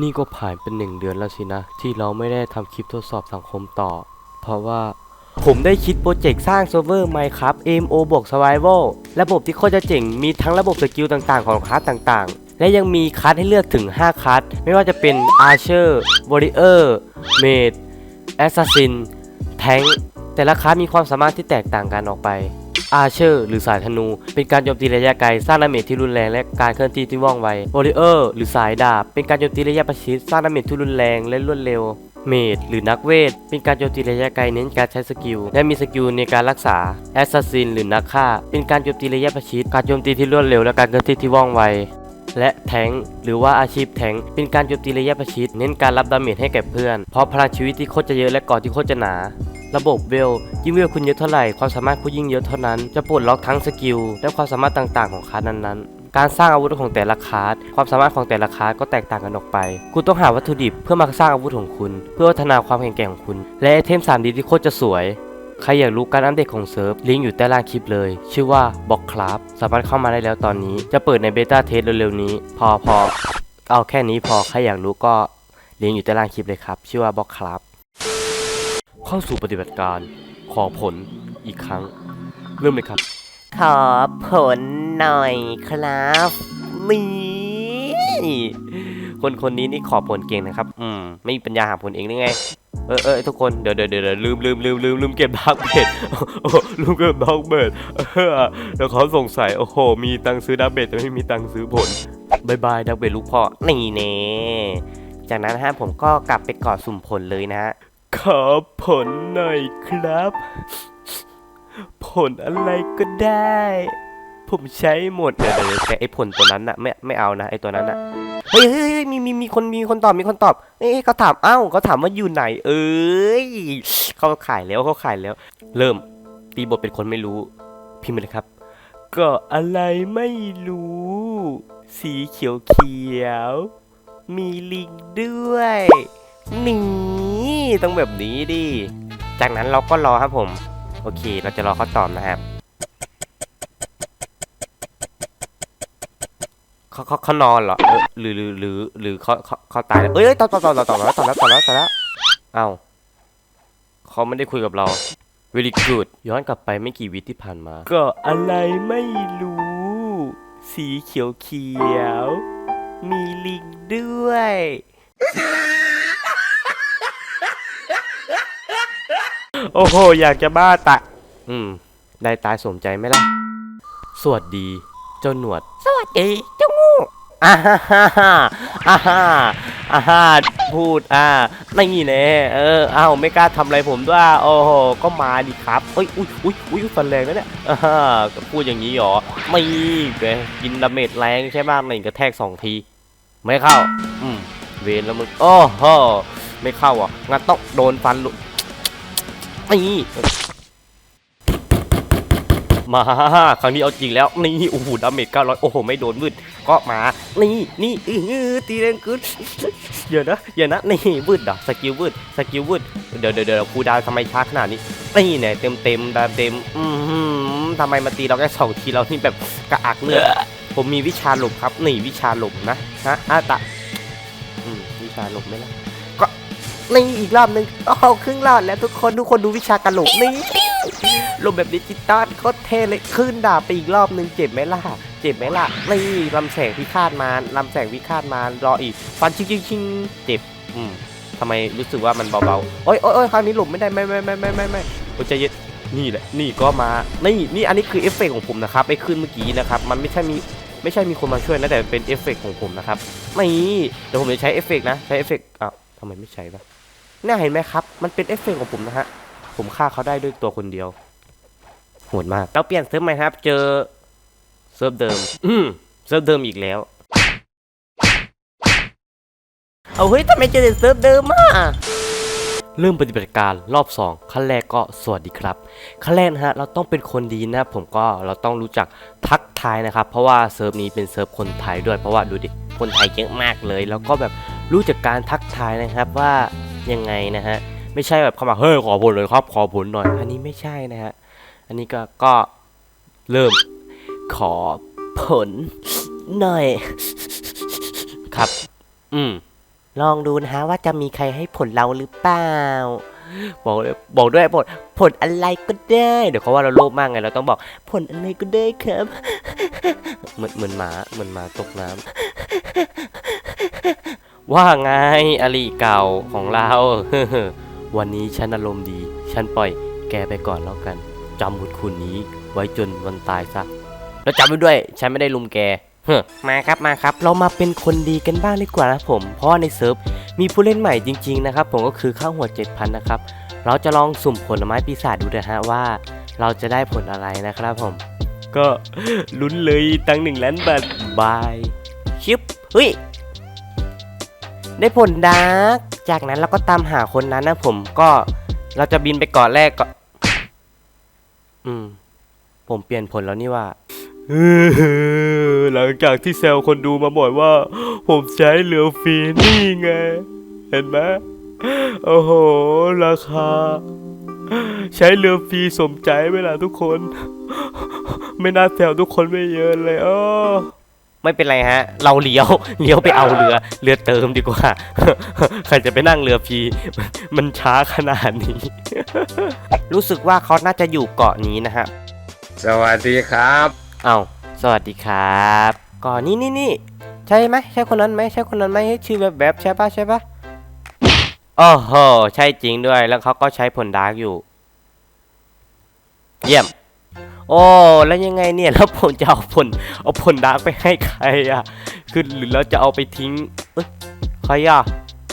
นี่ก็ผ่านเป็นหนึ่งเดือนแล้วสินะ ที่เราไม่ได้ทำคลิปทดสอบสังคมต่อ เพราะว่าผมได้คิดโปรเจกต์สร้างเซิร์ฟเวอร์ Minecraft MO บวก Survival ระบบที่โคตรจะเจ๋ง มีทั้งระบบสกิลต่างๆ ของคลาสต่างๆ และยังมีคลาสให้เลือกถึง 5คลาสไม่ว่าจะเป็น Archer Warrior Mage Assassin Tank แต่ละคลาสมีความสามารถที่แตกต่างกันออกไป Archer หรือสายธนู เป็นการโจมตีระยะไกลสร้างดาเมจที่รุนแรงและการเคลื่อนที่ที่ว่องไว Warrior หรือสายดาบ เป็นการโจมตีระยะประชิดสร้างดาเมจที่รุนแรงและรวดเร็วเมดหรือนักเวท เป็นการโจมตีระยะไกลเน้นการใช้สกิล และมีสกิลในการรักษาแอสซัสซินหรือนักฆ่า เป็นการโจมตีระยะประชิดการโจมตีที่รวดเร็วและการเคลื่อนที่ที่ว่องไวและแทงหรือว่าอาชีพแทงเป็นการโจมตีระยะประชิดเน้นการรับดาเมจให้แก่เพื่อน เพราะพลังชีวิตที่โคตรจะเยอะและเกาะที่โคตรจะหนา ระบบเวลยิ่งเวลคุณเยอะเท่าไหร่ความสามารถคุณยิ่งเยอะเท่านั้น จะปลดล็อกทั้งสกิลและความสามารถต่างๆของคลาสนั้นๆ การสร้างอาวุธของแต่ละคลาสความสามารถของแต่ละคลาสก็แตกต่างกันออกไป คุณต้องหาวัตถุดิบเพื่อมาสร้างอาวุธของคุณ เพื่อพัฒนาความแข็งแกร่งของคุณ และไอเทม 3D ที่โคตรจะสวยใครอยากรู้การอัปเดตของเซิร์ฟลิงก์อยู่ใต้ล่างคลิปเลย ชื่อว่าบ็อกคราฟสามารถเข้ามาได้แล้วตอนนี้ จะเปิดในเบต้าเทสเร็วๆนี้ พอพอเอาแค่นี้พอใครอยากรู้ก็ลิงก์อยู่ใต้ล่างคลิปเลยครับ ชื่อว่าบ็อกคราฟ เข้าสู่ปฏิบัติการ ขอผลอีกครั้ง เริ่มเลยครับ ขอผลหน่อยครับนี่คนคนนี้นี่ขอผลเก่งนะครับ อืม ไม่มีปัญญาหาผลเองได้ไง เออเออทุกคน เดี๋ยวเดี๋ยวเดี๋ยวลืมลืมลืมลืมลืมเก็บดาร์กเบดโอ้ลืมเก็บดาร์กเบดเออแล้วเขาสงสัย โอ้โห มีตังค์ซื้อดาร์กเบดแต่ไม่มีตังค์ซื้อผลบายบายดาร์กเบดลูกพ่อ นี่เน่จากนั้นนะฮะผมก็กลับไปกอดสุ่มผลเลยนะฮะ ขอผลหน่อยครับ ผลอะไรก็ได้ ผมใช้หมดเดี๋ยวเดี๋ยวแต่ไอ้ผลตัวนั้นน่ะไม่ไม่เอานะไอ้ตัวนั้นน่ะเฮ้ยเฮ้ยเฮ้ยมีมีมีคนมีคนตอบมีคนตอบเอ้ยเขาถามเอ้าเขาถามว่าอยู่ไหน เอ้ยเขาขายแล้วเขาขายแล้ว เริ่มตีบทเป็นคนไม่รู้ พิมพ์เลยครับ ก็อะไรไม่รู้ สีเขียวเขียว มีลิงด้วยนี่ี่ต้องแบบนี้ดิ จากนั้นเราก็รอครับผม โอเค เราจะรอเขาตอบนะครับเขาเขาเขานอนเหรอหรือหรือหรือหรือเขาเขาเขาตายแล้วเอ้ยเอ้ยตอบตอบตอบตอบตอบแล้วตอบแล้วตอบแล้วตอบแล้วเอ้าเขาไม่ได้คุยกับเรา very good ย้อนกลับไปไม่กี่วิที่ผ่านมา ก็อะไรไม่รู้ สีเขียวเขียว มีลิงด้วย โอ้โห อยากจะบ้าตะ อืม ได้ตายสมใจไหมล่ะ สวัสดี เจ้าหนวด สวัสดีเจ้างูอ่าฮ่าฮ่าฮ่าอ่าฮ่าอ่าฮ่าพูดอ่านี่แน่เอออ้าวไม่กล้าทำอะไรผมด้วยโอ้โหก็มาดิครับเอ้ยอุ้ยอุ้ยอุ้ยฟันแรงนะเนี่ยอ่าฮ่าก็พูดอย่างนี้หรอไม่แกกินดาเมจแรงใช่ไหมหนึ่งกระแทกสองที ไม่เข้า อืมเวนแล้วมึงโอ้โหไม่เข้าอะงั้นต้องโดนฟันลุ นี่มา ครั้งนี้เอาจริงแล้ว นี่ โอ้โห ดาเมจ900โอ้โห ไม่โดนวืด ก็มา นี่ นี่เออตีแรงขึ้นเดี๋ยวนะเดี๋ยวนะ นี่วืดเหรอสกิลวืดสกิลวืดเดี๋ยวเดี๋ยวเดี๋ยวครูดาวทำไมช้าขนาดนี้ นี่เนี่ยเต็มเต็มดาเต็ม อืทำไมมาตีเราแค่สองทีเรานี่แบบกระอักเลือดผมมีวิชาหลบครับ นี่วิชาหลบนะ ฮะอาตะ อืม วิชาหลบไหมล่ะ นี่อีกรอบหนึ่งโอ้โหครึ่งรอดแล้วทุกคนทุกคนดูวิชาการหลบนี่ลมแบบดิจิตอลโคตรเท่เลยขึ้นดาบไปอีกรอบหนึ่งเจ็บไหมล่ะ เจ็บไหมล่ะนี่ลำแสงพิฆาตมาลำแสงพิฆาตมารออีกฟันชิงชิงชิงเจ็บอืมทำไมรู้สึกว่ามันเบาๆโอ้ยโอ้ยโอ้ยครั้งนี้หลบไม่ได้ไม่ไม่ไม่ไม่ไม่ไม่โอ้ใจเย็นนี่แหละนี่ก็มานี่นี่อันนี้คือเอฟเฟกต์ของผมนะครับไอ้ขึ้นเมื่อกี้นะครับมันไม่ใช่มีไม่ใช่มีคนมาช่วยนะแต่เป็นเอฟเฟกต์ของผมนะครับนี่เดี๋ยวผมจะใช้เอฟเฟกต์นะใช้เอฟเฟกต์อ้าวทำไมไม่ใช้วะ เนี่ยเห็นไหมครับ มันเป็นเอฟเฟกของผมนะฮะ ผมฆ่าเขาได้ด้วยตัวคนเดียว โหดมากเราเปลี่ยนเซิร์ฟไหมครับ เจอเซิร์ฟเดิม อืมเซิร์ฟเดิมอีกแล้ว เอาเฮ้ยทำไมเจอเซิร์ฟเดิมอะเริ่มปฏิบัติการรอบ 2 ขั้นแรกก็สวัสดีครับ ขั้นแรกนะฮะเราต้องเป็นคนดีนะผมก็เราต้องรู้จักทักทายนะครับ เพราะว่าเซิร์ฟนี้เป็นเซิร์ฟคนไทยด้วยเพราะว่าดูดิคนไทยเยอะมากเลย แล้วก็แบบรู้จักการทักทายนะครับว่า ยังไงนะฮะ ไม่ใช่แบบเข้ามาเฮ้ยขอผลเลยครับ ขอผลหน่อย อันนี้ไม่ใช่นะฮะ อันนี้ก็ก็เริ่มขอผลหน่อย ครับ อืมลองดูนะฮะว่าจะมีใครให้ผลเราหรือเปล่า บอกบอกด้วยผลผลอะไรก็ได้ เดี๋ยวเขาว่าเราโลภมากไงเราต้องบอก ผลอะไรก็ได้ครับ เหมือนเหมือนหมาเหมือนหมาตกน้ำ ว่าไงอลีเก่าของเรา วันนี้ฉันอารมณ์ดี ฉันปล่อยแกไปก่อนแล้วกันจำบุญคุณนี้ไว้จนวันตายซะแล้วจำไว้ด้วย ฉันไม่ได้ลุมแกมาครับมาครับ เรามาเป็นคนดีกันบ้างดีกว่านะครับผม เพราะในเซิร์ฟมีผู้เล่นใหม่จริงๆนะครับ ผมก็คือข้าวหัว 7,000 นะครับ เราจะลองสุ่มผลไม้ปีศาจดูนะฮะว่า เราจะได้ผลอะไรนะครับผม ก็ลุ้นเลยตั้งหนึ่งล้านบาทบายชิปเฮ้ย ได้ผลดาร์กจากนั้นเราก็ตามหาคนนั้นนะผมก็เราจะบินไปเก่อนแรกก็อืม ผมเปลี่ยนผลแล้วนี่ว่าหลังจากที่แซวคนดูมาบ่อยว่า ผมใช้เหลือฟรีนี่ไง เห็นไหมโอ้โห ราคา ใช้เรือฟรีสมใจเวลาทุกคน ไม่น่าแซวทุกคนไม่เยอะเลยอ้อ ไม่เป็นไรฮะ เราเลี้ยวเลี้ยวไปเอาเรือเรือเติมดีกว่า ใครจะไปนั่งเรือฟรีมันมันช้าขนาดนี้ รู้สึกว่าเขาน่าจะอยู่เกาะนี้นะฮะสวัสดีครับ เอาสวัสดีครับเกาะนี้นี่นี่ใช่ไหมใช่คนนั้นไหมใช่คนนั้นไหมให้ชื่อแบบแบบๆใช่ปะใช่ปะโอ้โหใช่จริงด้วยแล้วเขาก็ใช้ผลดาร์กอยู่ เยี่ยม โอ้แล้วยังไงเนี่ยแล้วผมจะเอาผลเอาผลดาร์กไปให้ใครอะคือหรือเราจะเอาไปทิ้งเอ้ยใครอะ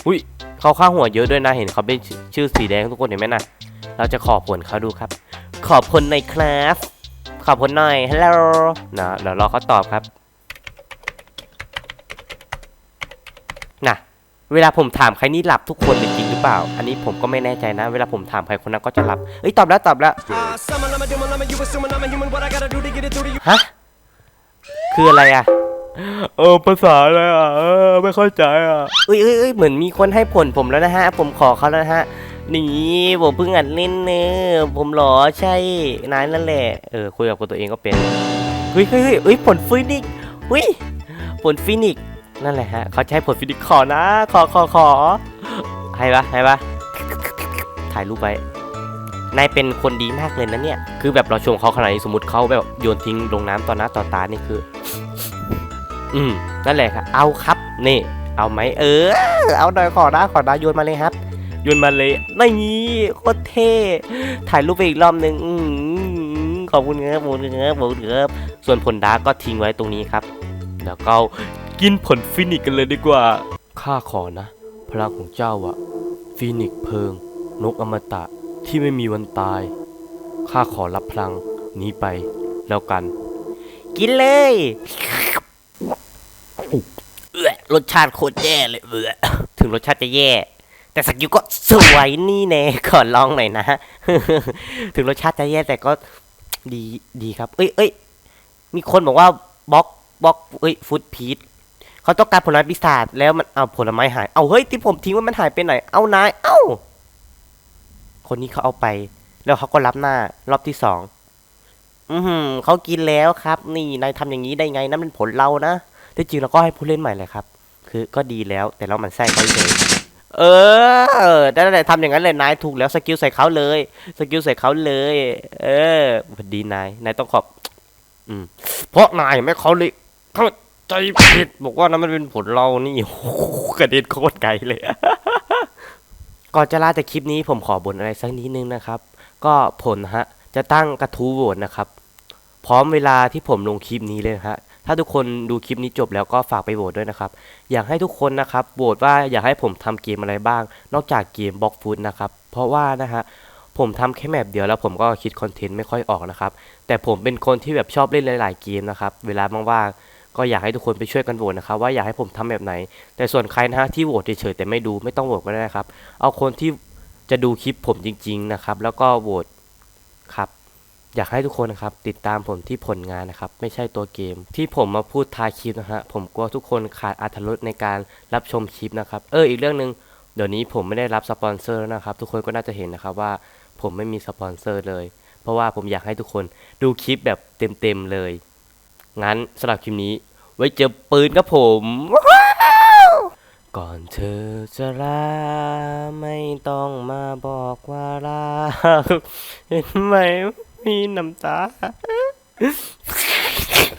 อุ้ยเขาค่าหัวเยอะด้วยนะเห็นเขาเป็นชื่อสีแดงทุกคนเห็นไหมนะเราจะขอผลเขาดูครับ ขอบคุณหน่อยครับขอบคุณหน่อยฮัลโหลนะเดี๋ยวรอเขาตอบครับนะเวลาผมถามใครนี่หลับทุกคนเลยจริง รือเปล่า อันนี้ผมก็ไม่แน่ใจนะ เวลาผมถามใครคนนั้นก็จะหลับเอ้ยตอบแล้วตอบแล้ว Uh, summon, llama, dim, llama, you assuming I'm a human. What I gotta do to get it through to you? ฮะคืออะไรอะเออภาษาอะไรอะเออไม่เข้าใจอะเอ้ยเอ้ยเอ้ยเหมือนมีคนให้ผลผมแล้วนะฮะ ผมขอเขาแล้วนะฮะนี่ผมเพิ่งอัดเล่นเนอะผมหรอใช่นายนั่นแหละเออคุยกับคนตัวเองก็เป็นเฮ้ยเฮ้ยเฮ้ยเฮ้ยผลฟินิกซ์เฮ้ยผลฟินิกซ์นั่นแหละฮะเขาใช้ผลฟินิกซ์ขอนะ ขอขอขอ ให้ปะให้ปะถ่ายรูปไว้นายเป็นคนดีมากเลยนะเนี่ย คือแบบเราชมเขาขนาดนี้สมมติเขาแบบโยนทิ้งลงน้ำต่อหน้าต่อตานี่คือ อืมนั่นแหละครับ เอาครับ นี่ เอาไหมเออ เอาหน่อยขอนะขอนะโยนมาเลยครับ โยนมาเลยนี่โคตรเท่ ถ่ายรูปไปอีกรอบหนึ่งขอบคุณครับขอบคุณครับขอบคุณครับ ส่วนผลดาร์กก็ทิ้งไว้ตรงนี้ครับ แล้วก็กินผลฟินิกกันเลยดีกว่า ข้าขอนะ พลังของเจ้าอะ ฟินิกเพลิง นกอมตะที่ไม่มีวันตาย ข้าขอรับพลังนี้ไปแล้วกัน กินเลยเอื้อรสชาติโคตรแย่เลยเอื้อถึงรสชาติจะแย่ แต่สกิลก็สวยนี่แน่ขอลองหน่อยนะ ถึงรสชาติจะแย่แต่ก็ดีดีครับ เอ้ยเอ้ยมีคนบอกว่าบล็อกบล็อกเอ้ยฟุตพีท เขาต้องการผลไม้ปีศาจแล้วมันเอาผลไม้หาย เอาเฮ้ยที่ผมทิ้งไว้มันหายไปไหน เอานายเอ้า คนนี้เขาเอาไป แล้วเขาก็รับหน้ารอบที่สองอือหือเขากินแล้วครับ นี่นายทำอย่างนี้ได้ไงนั่นเป็นผลเรานะที่จริงเราก็ให้ผู้เล่นใหม่เลยครับ คือก็ดีแล้วแต่เรามันแทรกเขาเฉยเออนั่นแหละทำอย่างนั้นเลยนายถูกแล้วสกิลใส่เขาเลยสกิลใส่เขาเลย เออพอดีนายนายต้องขอบ อืมเพราะนายไม่เขาเลยเขา ใจผิดบอกว่านั่นมันเป็นผลเรานี่โอ้โหกระเด็นโคตรไกลเลย ก่อนจะลาจากคลิปนี้ผมขอบ่นอะไรสักนิดนึงนะครับ ก็ผลฮะ จะตั้งกระทู้โหวตนะครับ พร้อมเวลาที่ผมลงคลิปนี้เลยฮะถ้าทุกคนดูคลิปนี้จบแล้วก็ฝากไปโหวตด้วยนะครับ อยากให้ทุกคนนะครับโหวตว่าอยากให้ผมทำเกมอะไรบ้าง นอกจากเกมบล็อกฟุตนะครับ เพราะว่านะฮะผมทำแค่แมปเดียวแล้วผมก็คิดคอนเทนต์ไม่ค่อยออกนะครับ แต่ผมเป็นคนที่แบบชอบเล่นหลาย ๆ เกมนะครับ เวลาว่างๆ ก็อยากให้ทุกคนไปช่วยกันโหวตนะครับว่าอยากให้ผมทำแบบไหน แต่ส่วนใครนะฮะที่โหวตเฉยๆแต่ไม่ดูไม่ต้องโหวตก็ได้นะครับ เอาคนที่จะดูคลิปผมจริง ๆนะครับ แล้วก็โหวตครับอยากให้ทุกคนนะครับติดตามผมที่ผลงานนะครับ ไม่ใช่ตัวเกม ที่ผมมาพูดทายคลิปนะฮะผมกลัวทุกคนขาดอรรถรสในการรับชมคลิปนะครับ เอออีกเรื่องหนึ่งเดี๋ยวนี้ผมไม่ได้รับสปอนเซอร์แล้วนะครับ ทุกคนก็น่าจะเห็นนะครับว่าผมไม่มีสปอนเซอร์เลย เพราะว่าผมอยากให้ทุกคนดูคลิปแบบเต็มๆเลย งั้นสำหรับคลิปนี้ ไว้เจอปืนครับผม ก่อนเธอจะลา ไม่ต้องมาบอกว่าลา เห็นไหมมีน้ำตา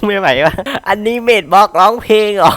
ไม่ไหววะอันนี้เมดบอกร้องเพลงเหรอ